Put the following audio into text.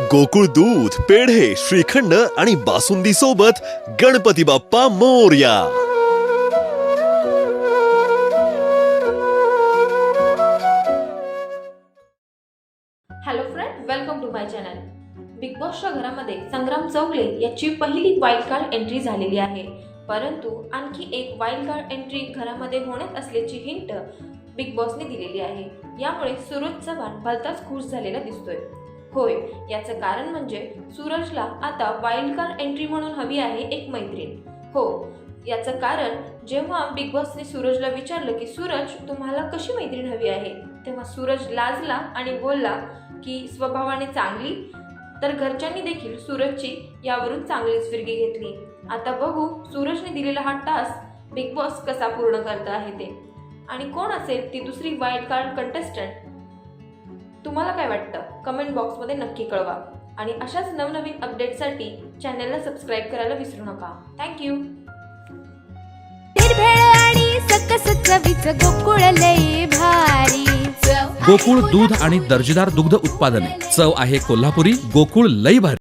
गोकुळ दूध पेढे श्रीखंड आणि बासुंदी सोबत Ganpati Bappa Morya. Hello friend welcome to my channel big बॉसच्या घरामध्ये संग्राम चौगले याची पहिली वाईल्ड कार्ड एंट्री झालेली आहे. परंतु आणखी एक वाईल्ड कार्ड एंट्री घरामध्ये होण्यात असल्याची हिंट बिग बॉसने दिलेली आहे. यामुळे सूरज चव्हाण भलताच खुश झालेला दिसतोय. होय याचं कारण म्हणजे सूरजला आता वाईल्ड कार्ड एंट्री म्हणून हवी आहे एक मैत्रीण. हो याचं कारण जेव्हा बिग बॉसने सूरजला विचारलं की सूरज तुम्हाला कशी मैत्रीण हवी आहे? तेव्हा सूरज लाजला आणि बोलला की स्वभावाने चांगली. तर घरच्यांनी देखील सूरजची यावरून चांगलीच फिरगी घेतली. आता बघू सूरजने दिलेला हा टास्क बिग बॉस कसा पूर्ण करता आहे ते. आणि कोण असेल ती दुसरी वाईल्ड कार्ड कंटेस्टंट तुम्हाला काय वाटतं? कमेंट बॉक्समध्ये नक्की कळवा. आणि अशाच नवनवीन अपडेटसाठी चॅनलला सबस्क्राईब करायला विसरू नका. थँक्यू निर्भेळ आणि सकस चवीच गोकुळ लई भारी. गोकुळ दूध आणि दर्जेदार दुग्ध उत्पादने. चव आहे कोल्हापुरी गोकुळ लई भारी.